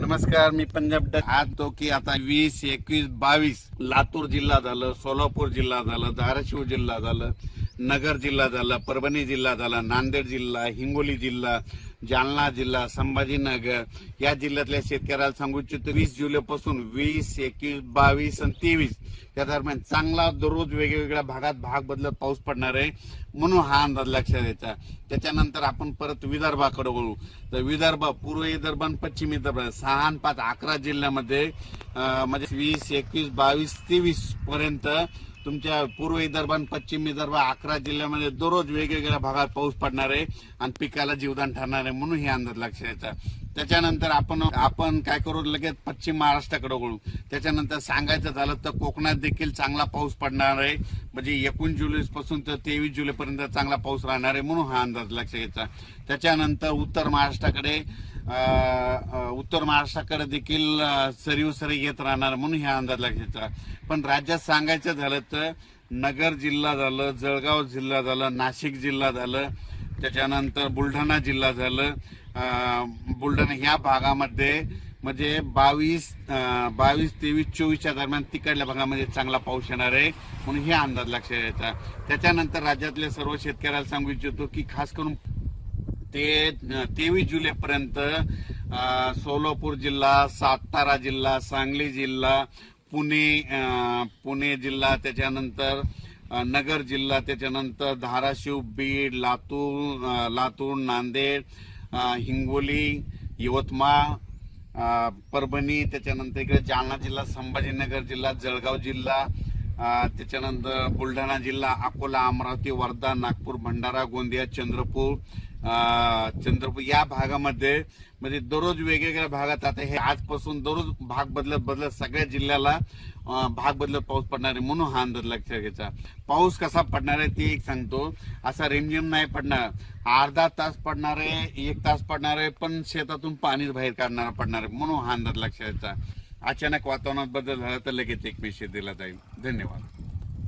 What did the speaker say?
नमस्कार मी पंजाब डक. आज तो की आता वीस एकवीस बावीस. लातूर जिल्हा झालं सोलापूर जिल्हा झालं धाराशिव जिल्हा झालं नगर जिल्हा झाला परभणी जिल्हा झाला नांदेड जिल्हा हिंगोली जिल्हा जालना जिल्हा संभाजीनगर या जिल्ह्यातल्या शेतकऱ्याला सांगू इच्छितो वीस जुलैपासून वीस एकवीस बावीस आणि तेवीस या दरम्यान चांगला दररोज वेगवेगळ्या भागात भाग बदलत पाऊस पडणार आहे म्हणून हा अंदाज लक्षात द्यायचा त्याच्यानंतर आपण परत विदर्भाकडे वळू. तर विदर्भ पूर्व विदर्भ आणि पश्चिम विदर्भ सहा आणि पाच अकरा जिल्ह्यामध्ये म्हणजे वीस एकवीस बावीस तेवीस पर्यंत तुमच्या पूर्व विदर्भ आणि पश्चिम विदर्भ अकरा जिल्ह्यामध्ये दररोज वेगवेगळ्या भागात पाऊस पडणार आहे आणि पिकाला जीवदान ठरणार आहे. म्हणून हे अंदाज लक्षात यायचा त्याच्यानंतर आपण आपण काय करू लगेच पश्चिम महाराष्ट्राकडे वळू. त्याच्यानंतर सांगायचं झालं तर कोकणात देखील चांगला पाऊस पडणार आहे. म्हणजे एकूण जुलै पासून तर तेवीस जुलैपर्यंत चांगला पाऊस राहणार आहे म्हणून हा अंदाज लक्षात घ्यायचा त्याच्यानंतर उत्तर महाराष्ट्राकडे उत्तर महाराष्ट्राकडे देखील सरीव सरी येत राहणार म्हणून हा अंदाज लक्षात पण राज्यात सांगायचं झालं तर नगर जिल्हा झालं जळगाव जिल्हा झालं नाशिक जिल्हा झालं त्याच्यानंतर बुलढाणा जिल्हा झालं. बुलढाणा ह्या भागामध्ये म्हणजे बावीस बावीस तेवीस चोवीसच्या दरम्यान तिकडल्या भागामध्ये चांगला पाऊस येणार आहे म्हणून हे अंदाज लक्षात यायचा त्याच्यानंतर राज्यातल्या सर्व शेतकऱ्याला सांगू इच्छितो की खास करून ते तेवीस जुलैपर्यंत सोलापूर जिल्हा सातारा जिल्हा सांगली जिल्हा पुणे पुणे जिल्हा त्याच्यानंतर नगर जिल्हा त्याच्यानंतर धाराशिव बीड लातूर लातूर नांदेड हिंगोली यवतमाळ परभणी त्याच्यानंतर इकडे जालना जिल्हा संभाजीनगर जिल्हा जळगाव जिल्हा त्याच्यानंतर बुलढाणा जिल्हा अकोला अमरावती वर्धा नागपूर भंडारा गोंदिया चंद्रपूर चंद्रपूर या भागामध्ये म्हणजे दररोज वेगवेगळ्या भागात आता हे आजपासून दररोज भाग बदलत बदलत सगळ्या जिल्ह्याला भाग बदलत पाऊस पडणार आहे म्हणून हा अंदाज लक्षात घ्यायचा. पाऊस कसा पडणार आहे ते एक सांगतो. असा रिमझिम नाही पडणार. अर्धा तास पडणार आहे एक तास पडणार आहे पण शेतातून पाणी बाहेर काढणार पडणार आहे म्हणून हा अंदाज लक्षात घ्यायचा. अचानक वातावरणात बदल झाला तर लगेच एक मेसेज दिला जाईल. धन्यवाद.